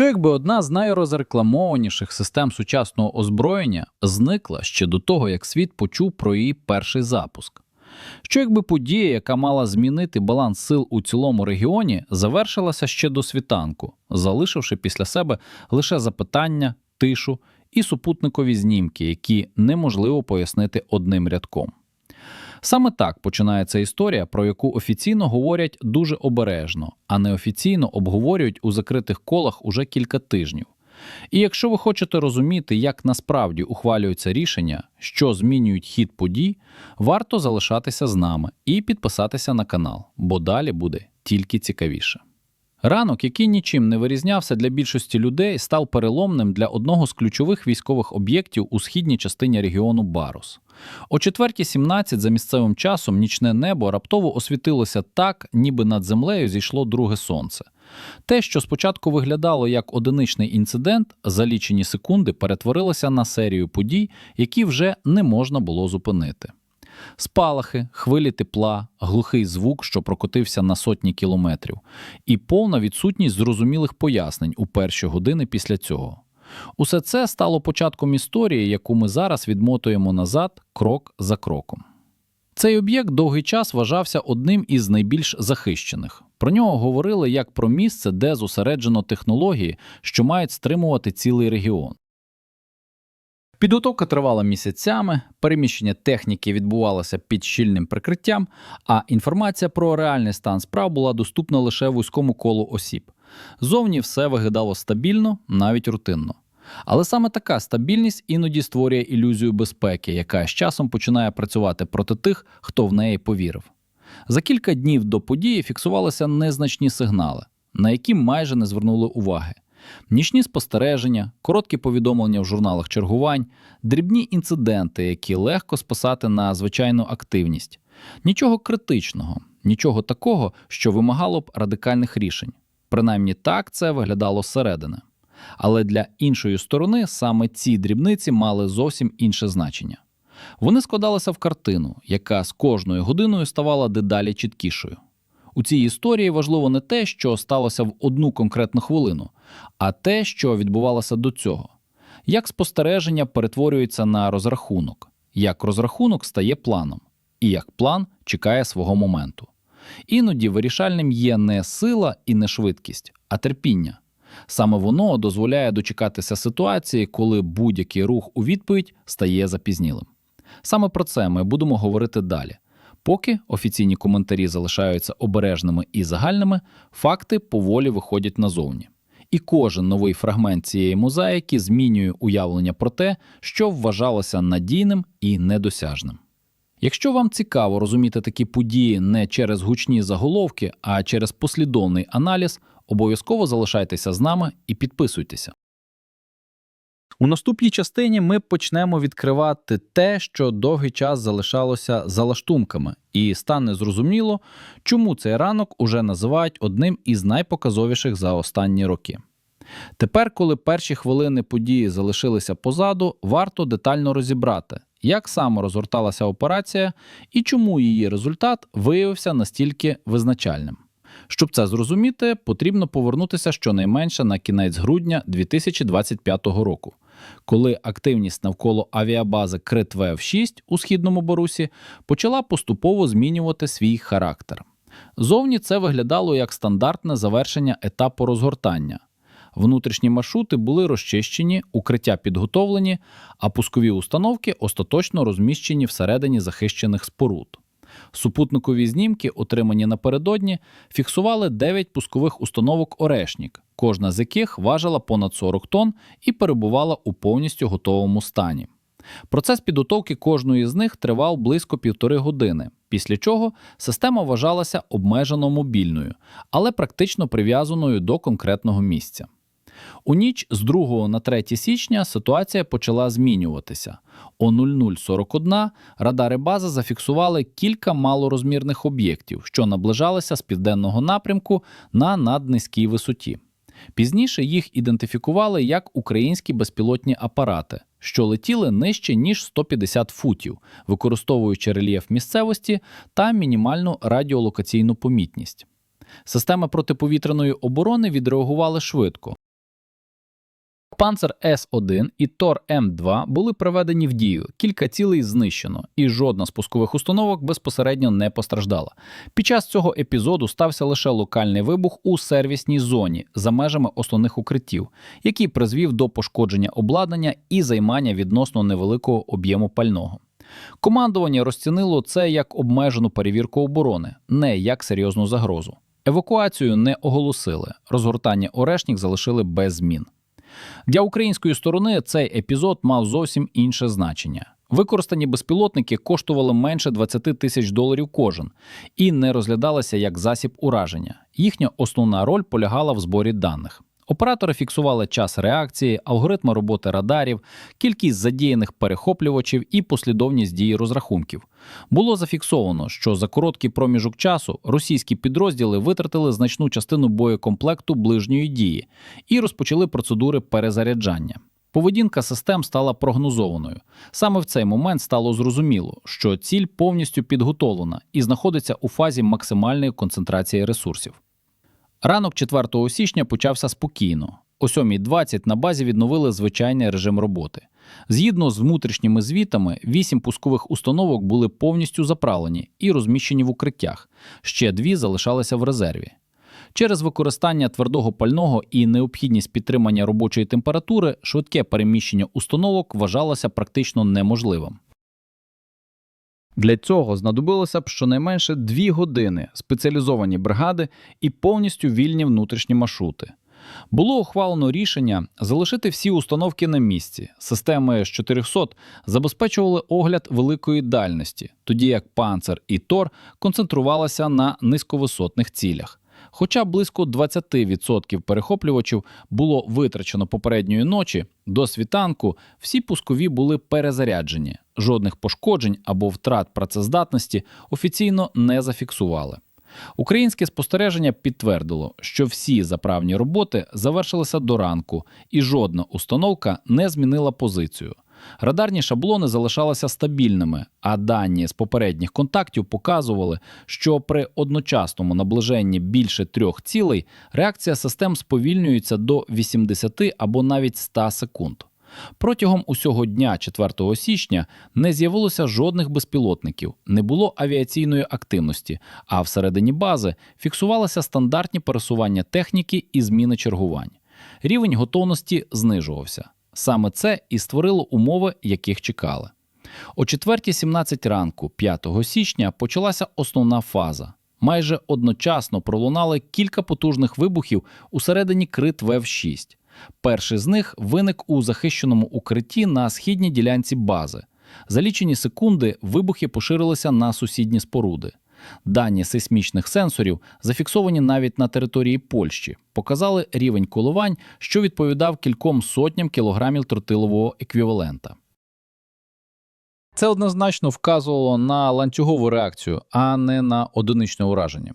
Що якби одна з найрозрекламованіших систем сучасного озброєння зникла ще до того, як світ почув про її перший запуск? Що якби подія, яка мала змінити баланс сил у цілому регіоні, завершилася ще до світанку, залишивши після себе лише запитання, тишу і супутникові знімки, які неможливо пояснити одним рядком? Саме так починається історія, про яку офіційно говорять дуже обережно, а неофіційно обговорюють у закритих колах уже кілька тижнів. І якщо ви хочете розуміти, як насправді ухвалюються рішення, що змінюють хід подій, варто залишатися з нами і підписатися на канал, бо далі буде тільки цікавіше. Ранок, який нічим не вирізнявся для більшості людей, став переломним для одного з ключових військових об'єктів у східній частині регіону Барус. О 4.17 за місцевим часом нічне небо раптово освітилося так, ніби над землею зійшло друге сонце. Те, що спочатку виглядало як одиничний інцидент, за лічені секунди перетворилося на серію подій, які вже не можна було зупинити. Спалахи, хвилі тепла, глухий звук, що прокотився на сотні кілометрів, і повна відсутність зрозумілих пояснень у перші години після цього. Усе це стало початком історії, яку ми зараз відмотуємо назад крок за кроком. Цей об'єкт довгий час вважався одним із найбільш захищених. Про нього говорили як про місце, де зосереджено технології, що мають стримувати цілий регіон. Підготовка тривала місяцями, переміщення техніки відбувалося під щільним прикриттям, а інформація про реальний стан справ була доступна лише вузькому колу осіб. Зовні все виглядало стабільно, навіть рутинно. Але саме така стабільність іноді створює ілюзію безпеки, яка з часом починає працювати проти тих, хто в неї повірив. За кілька днів до події фіксувалися незначні сигнали, на які майже не звернули уваги. Нічні спостереження, короткі повідомлення в журналах чергувань, дрібні інциденти, які легко списати на звичайну активність. Нічого критичного, нічого такого, що вимагало б радикальних рішень. Принаймні так це виглядало зсередини. Але для іншої сторони саме ці дрібниці мали зовсім інше значення. Вони складалися в картину, яка з кожною годиною ставала дедалі чіткішою. У цій історії важливо не те, що сталося в одну конкретну хвилину, а те, що відбувалося до цього. Як спостереження перетворюється на розрахунок, як розрахунок стає планом, і як план чекає свого моменту. Іноді вирішальним є не сила і не швидкість, а терпіння. Саме воно дозволяє дочекатися ситуації, коли будь-який рух у відповідь стає запізнілим. Саме про це ми будемо говорити далі. Поки офіційні коментарі залишаються обережними і загальними, факти поволі виходять назовні. І кожен новий фрагмент цієї мозаїки змінює уявлення про те, що вважалося надійним і недосяжним. Якщо вам цікаво розуміти такі події не через гучні заголовки, а через послідовний аналіз, обов'язково залишайтеся з нами і підписуйтеся. У наступній частині ми почнемо відкривати те, що довгий час залишалося залаштунками, і стане зрозуміло, чому цей ранок уже називають одним із найпоказовіших за останні роки. Тепер, коли перші хвилини події залишилися позаду, варто детально розібрати, як саме розгорталася операція і чому її результат виявився настільки визначальним. Щоб це зрозуміти, потрібно повернутися щонайменше на кінець грудня 2025 року, коли активність навколо авіабази критвев 6 у східному Борусі почала поступово змінювати свій характер. Зовні це виглядало як стандартне завершення етапу розгортання. Внутрішні маршрути були розчищені, укриття підготовлені, а пускові установки остаточно розміщені всередині захищених споруд. Супутникові знімки, отримані напередодні, фіксували 9 пускових установок Орешнік, кожна з яких важила понад 40 тонн і перебувала у повністю готовому стані. Процес підготовки кожної з них тривав близько півтори години, після чого система вважалася обмежено мобільною, але практично прив'язаною до конкретного місця. У ніч з 2 на 3 січня ситуація почала змінюватися. О 0041 радари бази зафіксували кілька малорозмірних об'єктів, що наближалися з південного напрямку на наднизькій висоті. Пізніше їх ідентифікували як українські безпілотні апарати, що летіли нижче ніж 150 футів, використовуючи рельєф місцевості та мінімальну радіолокаційну помітність. Системи протиповітряної оборони відреагували швидко. Панцер С-1 і Тор М2 були приведені в дію, кілька цілей знищено, і жодна з пускових установок безпосередньо не постраждала. Під час цього епізоду стався лише локальний вибух у сервісній зоні за межами основних укриттів, який призвів до пошкодження обладнання і займання відносно невеликого об'єму пального. Командування розцінило це як обмежену перевірку оборони, не як серйозну загрозу. Евакуацію не оголосили, розгортання Орешнік залишили без змін. Для української сторони цей епізод мав зовсім інше значення. Використані безпілотники коштували менше 20 тисяч доларів кожен і не розглядалися як засіб ураження. Їхня основна роль полягала в зборі даних. Оператори фіксували час реакції, алгоритми роботи радарів, кількість задіяних перехоплювачів і послідовність дії розрахунків. Було зафіксовано, що за короткий проміжок часу російські підрозділи витратили значну частину боєкомплекту ближньої дії і розпочали процедури перезаряджання. Поведінка систем стала прогнозованою. Саме в цей момент стало зрозуміло, що ціль повністю підготовлена і знаходиться у фазі максимальної концентрації ресурсів. Ранок 4 січня почався спокійно. О 7.20 на базі відновили звичайний режим роботи. Згідно з внутрішніми звітами, вісім пускових установок були повністю заправлені і розміщені в укриттях. Ще дві залишалися в резерві. Через використання твердого пального і необхідність підтримання робочої температури швидке переміщення установок вважалося практично неможливим. Для цього знадобилося б щонайменше дві години спеціалізовані бригади і повністю вільні внутрішні маршрути. Було ухвалено рішення залишити всі установки на місці. Системи С-400 забезпечували огляд великої дальності, тоді як панцер і Тор концентрувалися на низьковисотних цілях. Хоча близько 20% перехоплювачів було витрачено попередньої ночі, до світанку всі пускові були перезаряджені. Жодних пошкоджень або втрат працездатності офіційно не зафіксували. Українське спостереження підтвердило, що всі заправні роботи завершилися до ранку, і жодна установка не змінила позицію. Радарні шаблони залишалися стабільними, а дані з попередніх контактів показували, що при одночасному наближенні більше трьох цілей реакція систем сповільнюється до 80 або навіть 100 секунд. Протягом усього дня 4 січня не з'явилося жодних безпілотників, не було авіаційної активності, а всередині бази фіксувалися стандартні пересування техніки і зміни чергувань. Рівень готовності знижувався. Саме це і створило умови, яких чекали. О 4.17 ранку, 5 січня, почалася основна фаза. Майже одночасно пролунали кілька потужних вибухів усередині крит ВЕВ-6. Перший з них виник у захищеному укритті на східній ділянці бази. За лічені секунди вибухи поширилися на сусідні споруди. Дані сейсмічних сенсорів, зафіксовані навіть на території Польщі, показали рівень коливань, що відповідав кільком сотням кілограмів тротилового еквівалента. Це однозначно вказувало на ланцюгову реакцію, а не на одиничне ураження.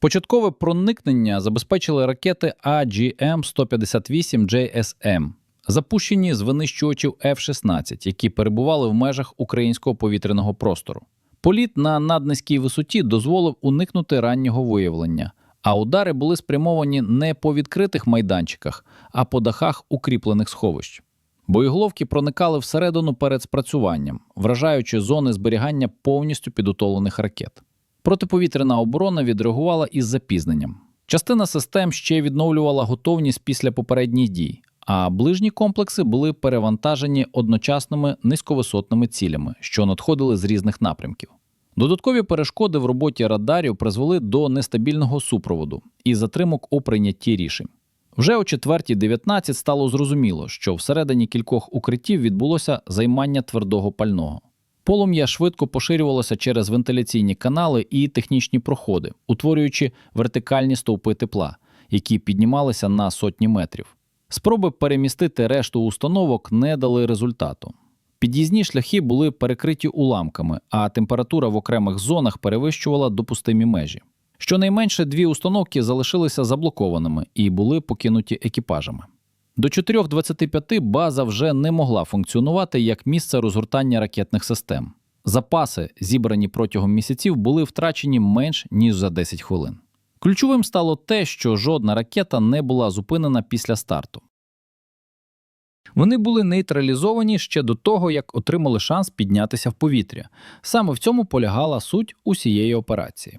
Початкове проникнення забезпечили ракети AGM-158JSM, запущені з винищувачів F-16, які перебували в межах українського повітряного простору. Політ на наднизькій висоті дозволив уникнути раннього виявлення, а удари були спрямовані не по відкритих майданчиках, а по дахах укріплених сховищ. Боєголовки проникали всередину перед спрацюванням, вражаючи зони зберігання повністю підготовлених ракет. Протиповітряна оборона відреагувала із запізненням. Частина систем ще відновлювала готовність після попередніх дій, а ближні комплекси були перевантажені одночасними низьковисотними цілями, що надходили з різних напрямків. Додаткові перешкоди в роботі радарів призвели до нестабільного супроводу і затримок у прийнятті рішень. Вже о 4.19 стало зрозуміло, що всередині кількох укриттів відбулося займання твердого пального. Полум'я швидко поширювалося через вентиляційні канали і технічні проходи, утворюючи вертикальні стовпи тепла, які піднімалися на сотні метрів. Спроби перемістити решту установок не дали результату. Під'їзні шляхи були перекриті уламками, а температура в окремих зонах перевищувала допустимі межі. Щонайменше дві установки залишилися заблокованими і були покинуті екіпажами. До 4.25 база вже не могла функціонувати як місце розгортання ракетних систем. Запаси, зібрані протягом місяців, були втрачені менш ніж за 10 хвилин. Ключовим стало те, що жодна ракета не була зупинена після старту. Вони були нейтралізовані ще до того, як отримали шанс піднятися в повітря. Саме в цьому полягала суть усієї операції.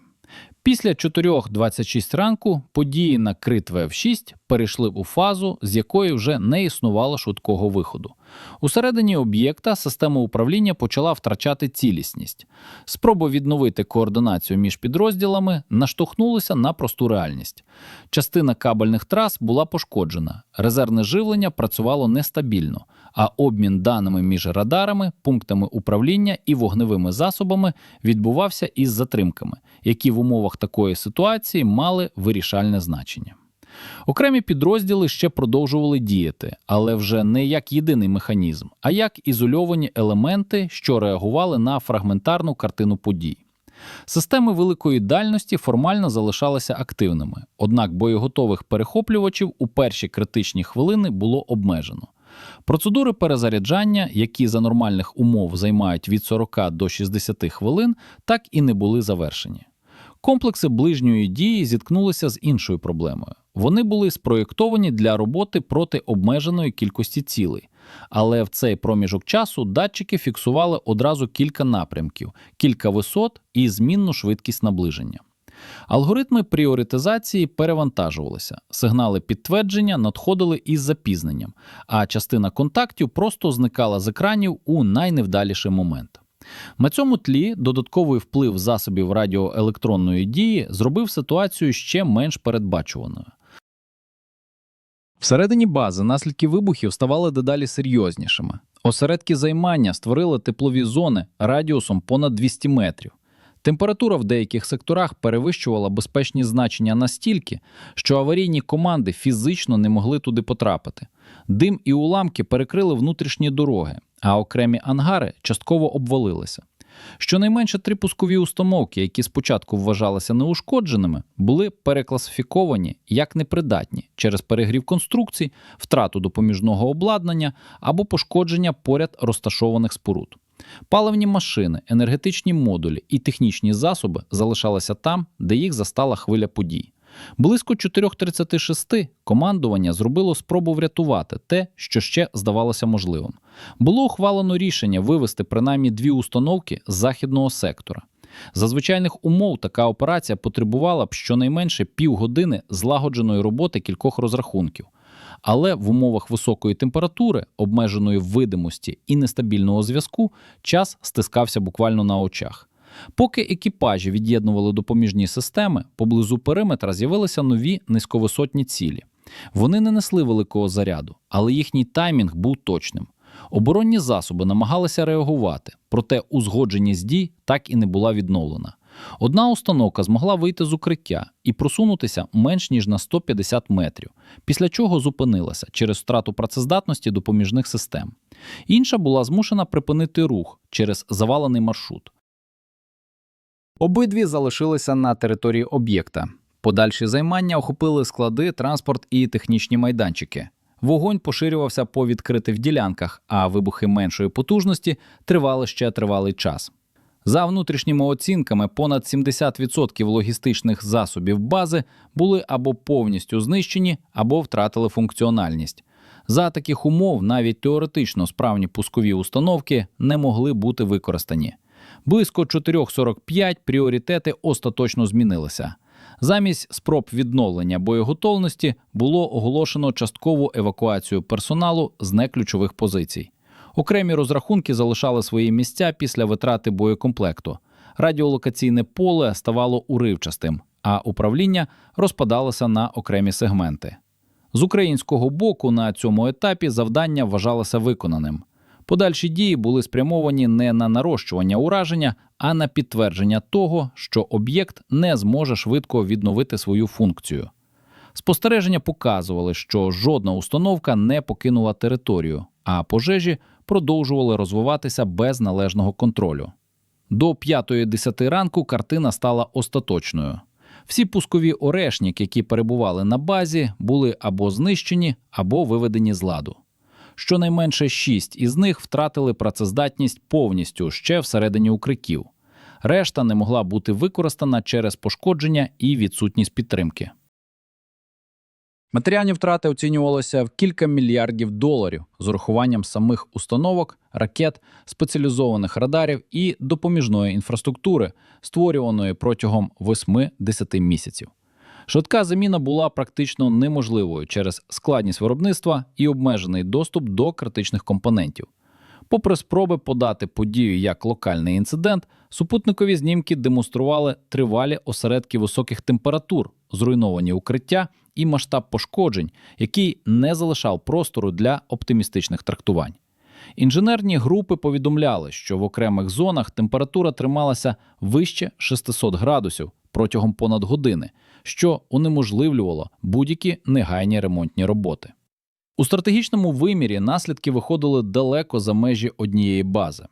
Після 4.26 ранку події на крит ВФ-6 перейшли у фазу, з якої вже не існувало швидкого виходу. Усередині об'єкта система управління почала втрачати цілісність. Спроби відновити координацію між підрозділами наштовхнулися на просту реальність. Частина кабельних трас була пошкоджена, резервне живлення працювало нестабільно, а обмін даними між радарами, пунктами управління і вогневими засобами відбувався із затримками, які в умовах такої ситуації мали вирішальне значення. Окремі підрозділи ще продовжували діяти, але вже не як єдиний механізм, а як ізольовані елементи, що реагували на фрагментарну картину подій. Системи великої дальності формально залишалися активними, однак боєготових перехоплювачів у перші критичні хвилини було обмежено. Процедури перезаряджання, які за нормальних умов займають від 40 до 60 хвилин, так і не були завершені. Комплекси ближньої дії зіткнулися з іншою проблемою. Вони були спроєктовані для роботи проти обмеженої кількості цілей, але в цей проміжок часу датчики фіксували одразу кілька напрямків, кілька висот і змінну швидкість наближення. Алгоритми пріоритизації перевантажувалися, сигнали підтвердження надходили із запізненням, а частина контактів просто зникала з екранів у найневдаліший момент. На цьому тлі додатковий вплив засобів радіоелектронної дії зробив ситуацію ще менш передбачуваною. Всередині бази наслідки вибухів ставали дедалі серйознішими. Осередки займання створили теплові зони радіусом понад 200 метрів. Температура в деяких секторах перевищувала безпечні значення настільки, що аварійні команди фізично не могли туди потрапити. Дим і уламки перекрили внутрішні дороги, а окремі ангари частково обвалилися. Щонайменше три пускові установки, які спочатку вважалися неушкодженими, були перекласифіковані як непридатні через перегрів конструкцій, втрату допоміжного обладнання або пошкодження поряд розташованих споруд. Паливні машини, енергетичні модулі і технічні засоби залишалися там, де їх застала хвиля подій. Близько 4.36 командування зробило спробу врятувати те, що ще здавалося можливим. Було ухвалено рішення вивести принаймні дві установки з західного сектора. За звичайних умов така операція потребувала б щонайменше півгодини злагодженої роботи кількох розрахунків. Але в умовах високої температури, обмеженої видимості і нестабільного зв'язку час стискався буквально на очах. Поки екіпажі від'єднували допоміжні системи, поблизу периметра з'явилися нові низьковисотні цілі. Вони не несли великого заряду, але їхній таймінг був точним. Оборонні засоби намагалися реагувати, проте узгодженість дій так і не була відновлена. Одна установка змогла вийти з укриття і просунутися менш ніж на 150 метрів, після чого зупинилася через втрату працездатності допоміжних систем. Інша була змушена припинити рух через завалений маршрут. Обидві залишилися на території об'єкта. Подальші займання охопили склади, транспорт і технічні майданчики. Вогонь поширювався по відкритих ділянках, а вибухи меншої потужності тривали ще тривалий час. За внутрішніми оцінками, понад 70% логістичних засобів бази були або повністю знищені, або втратили функціональність. За таких умов навіть теоретично справні пускові установки не могли бути використані. Близько 4.45 пріоритети остаточно змінилися. Замість спроб відновлення боєготовності було оголошено часткову евакуацію персоналу з неключових позицій. Окремі розрахунки залишали свої місця після витрати боєкомплекту. Радіолокаційне поле ставало уривчастим, а управління розпадалося на окремі сегменти. З українського боку на цьому етапі завдання вважалося виконаним. Подальші дії були спрямовані не на нарощування ураження, а на підтвердження того, що об'єкт не зможе швидко відновити свою функцію. Спостереження показували, що жодна установка не покинула територію, а пожежі продовжували розвиватися без належного контролю. До 5.10 ранку картина стала остаточною. Всі пускові орешник, які перебували на базі, були або знищені, або виведені з ладу. Щонайменше шість із них втратили працездатність повністю ще всередині укриттів. Решта не могла бути використана через пошкодження і відсутність підтримки. Матеріальні втрати оцінювалися в кілька мільярдів доларів з урахуванням самих установок, ракет, спеціалізованих радарів і допоміжної інфраструктури, створюваної протягом 8-10 місяців. Швидка заміна була практично неможливою через складність виробництва і обмежений доступ до критичних компонентів. Попри спроби подати подію як локальний інцидент, супутникові знімки демонстрували тривалі осередки високих температур, зруйновані укриття і масштаб пошкоджень, який не залишав простору для оптимістичних трактувань. Інженерні групи повідомляли, що в окремих зонах температура трималася вище 600 градусів протягом понад години, що унеможливлювало будь-які негайні ремонтні роботи. У стратегічному вимірі наслідки виходили далеко за межі однієї бази.